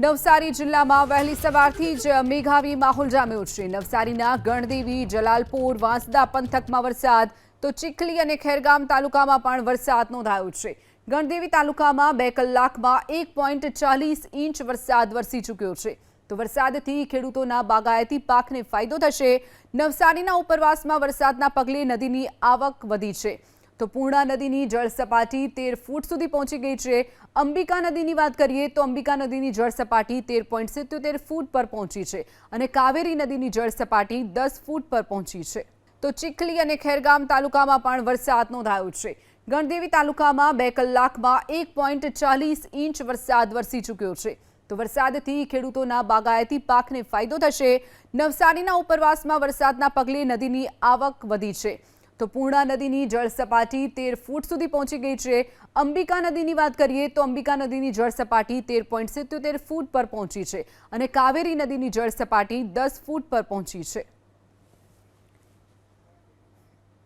નવસારી જિલ્લામાં વહેલી સવારથી જ મેઘાવી માહોલ જામ્યો છે. નવસારીના ગણદેવી, જલાલપુર, વાંસદા પંથકમાં વરસાદ, તો ચીખલી અને ખેરગામ તાલુકામાં પણ વરસાદ નોંધાયો છે. ગણદેવી તાલુકામાં બે કલાકમાં એક પોઈન્ટ ચાલીસ ઇંચ વરસાદ વરસી ચૂક્યો છે. તો વરસાદથી ખેડૂતોના બાગાયતી પાકને ફાયદો થશે. નવસારીના ઉપરવાસમાં વરસાદના પગલે નદીની આવક વધી છે. તો પૂર્ણા નદીની જળ સપાટી તેર ફૂટ સુધી પહોંચી ગઈ છે. અંબિકા નદીની વાત કરીએ તો અંબિકા નદીની જળ સપાટી તેર પોઈન્ટ સિત્યોતેર ફૂટ પર પહોંચી છે અને કાવેરી નદીની જળ સપાટી દસ ફૂટ પર પહોંચી છે. તો ચીખલી અને ખેરગામ તાલુકામાં પણ વરસાદ નોંધાયો છે. ગણદેવી તાલુકામાં બે કલાકમાં એક પોઈન્ટ ચાલીસ ઇંચ વરસાદ વરસી ચૂક્યો છે. તો વરસાદથી ખેડૂતોના બાગાયતી પાકને ફાયદો થશે. નવસારીના ઉપરવાસમાં વરસાદના પગલે નદીની આવક વધી છે. તો પૂર્ણા નદીની જળ સપાટી તેર ફૂટ સુધી પહોંચી ગઈ છે. અંબિકા નદીની વાત કરીએ તો અંબિકા નદીની જળ સપાટી તેર પોઈન્ટ સિત્યોતેર ફૂટ પર પહોંચી છે અને કાવેરી નદીની જળ સપાટી દસ ફૂટ પર પહોંચી છે.